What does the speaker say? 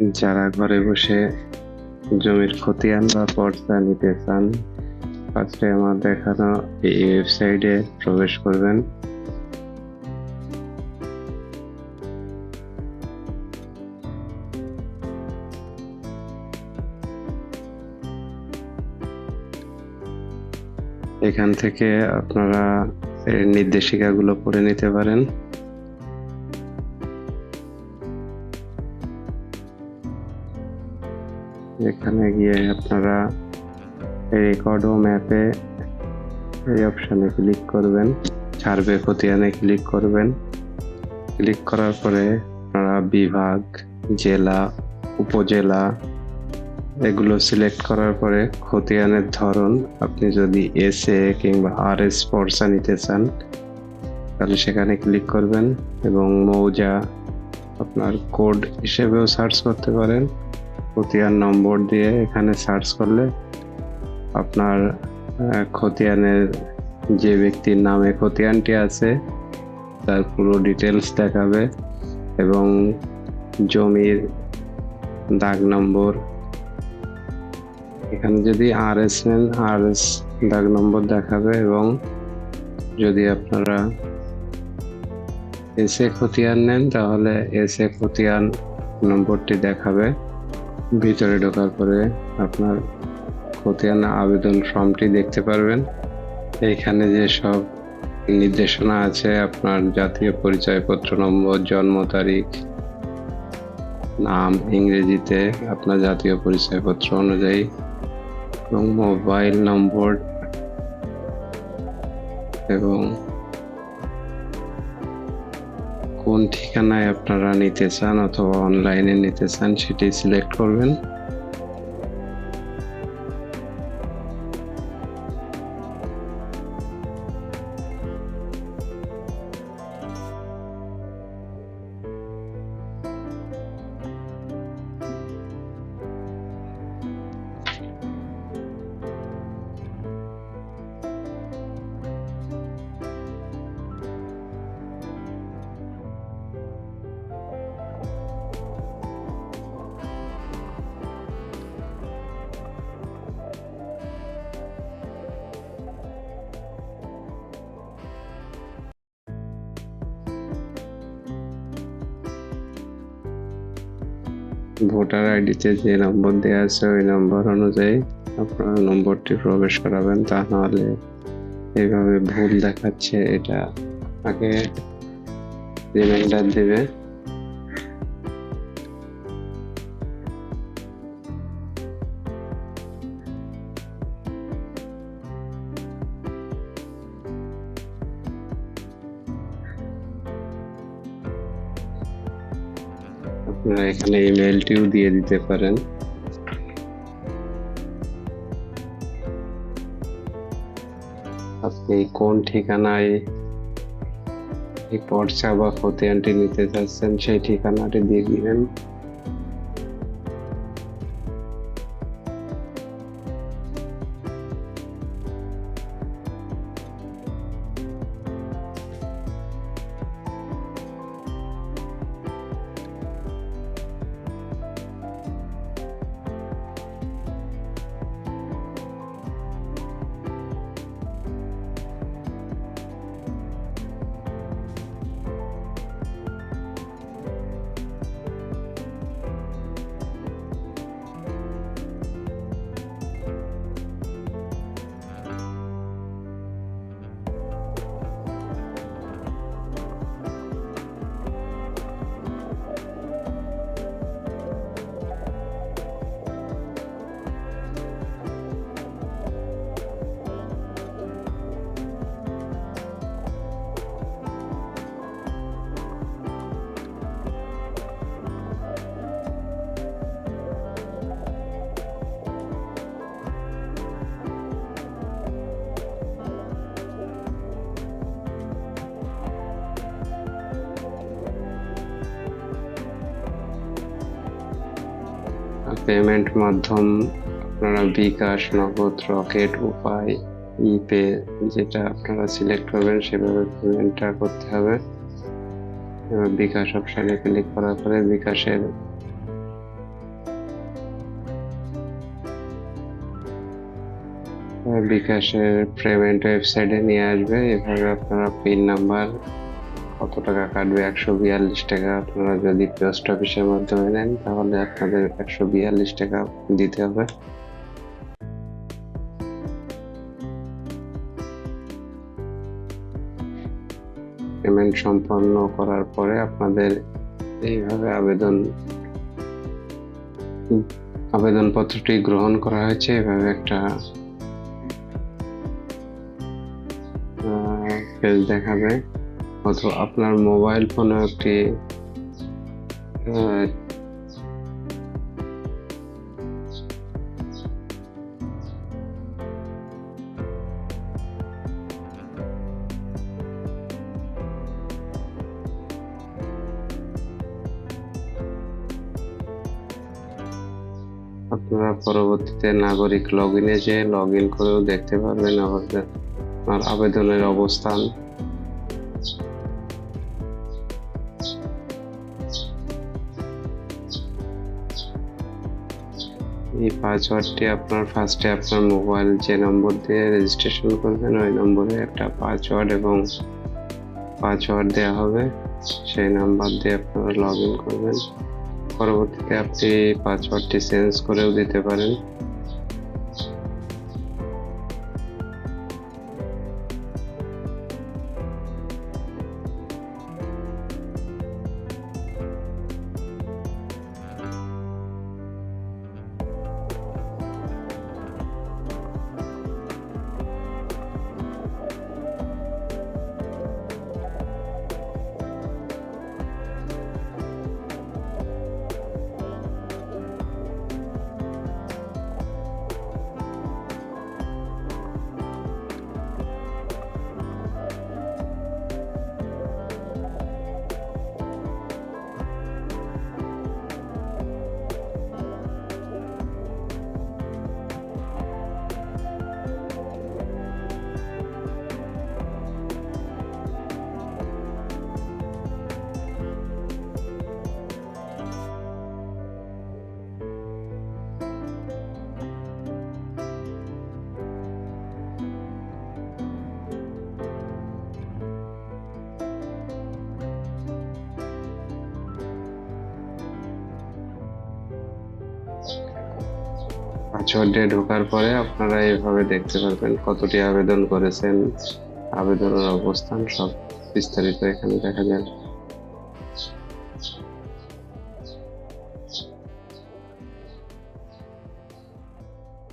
যারা ঘরে বসে জমির খতিয়ান বা পর্চা নিতে চান ফার্স্টে আমার দেখানো এই ওয়েবসাইটে প্রবেশ করবেন। এখান থেকে আপনারা এর নির্দেশিকাগুলো পড়ে নিতে পারেন। এখানে গিয়ে আপনারা রেকর্ড ও ম্যাপে এই অপশানে ক্লিক করবেন। সার্ভে খতিয়ানে ক্লিক করবেন। ক্লিক করার পরে আপনারা বিভাগ, জেলা, উপজেলা এগুলো সিলেক্ট করার পরে খতিয়ানের ধরন, আপনি যদি এস এ কিংবা আর এস পর্সা নিতে চান, তাহলে সেখানে ক্লিক করবেন এবং মৌজা আপনার কোড হিসেবেও সার্চ করতে পারেন। খতিয়ান নম্বর দিয়ে এখানে সার্চ করলে আপনার খতিয়ানের যে ব্যক্তির নামে খতিয়ানটি আছে, তার পুরো ডিটেলস দেখাবে এবং জমির দাগ নম্বর। এখানে যদি আর এস নেন আর এস দাগ নম্বর দেখাবে এবং যদি আপনারা এস খতিয়ান নেন, তাহলে এস খতিয়ান নম্বরটি দেখাবে। ভিতরে ঢোকার পরে আপনার খতিয়ান আবেদন ফর্মটি দেখতে পারবেন। এইখানে যে সব নির্দেশনা আছে, আপনার জাতীয় পরিচয়পত্র নম্বর, জন্ম তারিখ, নাম, ইংরেজিতে আপনার জাতীয় পরিচয়পত্র অনুযায়ী এবং মোবাইল নম্বর এবং কোন ঠিকানায় আপনারা নিতে চান অথবা অনলাইনে নিতে চান সেটি সিলেক্ট করবেন। ভোটার আইডিতে যে নম্বর দেওয়া আছে, ওই নম্বর অনুযায়ী আপনার নম্বরটি প্রবেশ করাবেন। তা নাহলে এইভাবে ভুল দেখাচ্ছে, এটা আগে রিমাইন্ডার দেবে। আপনারা এখানে ইমেলটিও দিয়ে দিতে পারেন। আপনি কোন ঠিকানায় এই পর্চা বা খতিয়ানটি নিতে চাচ্ছেন সেই ঠিকানাটি দিয়ে দিবেন। পেমেন্ট মাধ্যম, আপনারা বিকাশ, নগদ, রকেট, উপায় ই পে যেটা আপনারা সিলেক্ট করবেন, সেভাবে পেমেন্টটা করতে হবে। এবার বিকাশ অপশানে ক্লিক করার পরে বিকাশের বিকাশের পেমেন্ট ওয়েবসাইটে নিয়ে আসবে। এভাবে আপনারা পিন নাম্বার কত টাকা কাটবে? একশো বিয়াল্লিশ টাকা। আপনারা যদি পোস্ট অফিসের মাধ্যমে নেন তাহলে আপনাদের একশো বিয়াল্লিশ টাকা দিতে হবে। পেমেন্ট সম্পন্ন করার পরে আপনাদের এইভাবে আবেদন, আবেদনপত্রটি গ্রহণ করা হয়েছে। এভাবে একটা পেজ দেখাবে। অথবা আপনার মোবাইল ফোনে একটি আপনারা পরবর্তীতে নাগরিক লগ ইনে যে লগ ইন করেও দেখতে পারবেন আপনার আবেদনের অবস্থান। এই পাসওয়ার্ডটি আপনার ফার্স্টে আপনার মোবাইল যে নম্বর দিয়ে রেজিস্ট্রেশন করবেন, ওই নম্বরে একটা পাসওয়ার্ড এবং পাসওয়ার্ড দেওয়া হবে। সেই নাম্বার দিয়ে আপনারা লগ ইন করবেন। পরবর্তীতে আপনি পাসওয়ার্ডটি চেঞ্জ করেও দিতে পারেন। দিয়ে ঢোকার পরে আপনারা এইভাবে দেখতে পারবেন কতটি আবেদন করেছেন, আবেদনের অবস্থান সব বিস্তারিত এখানে দেখা যাবে।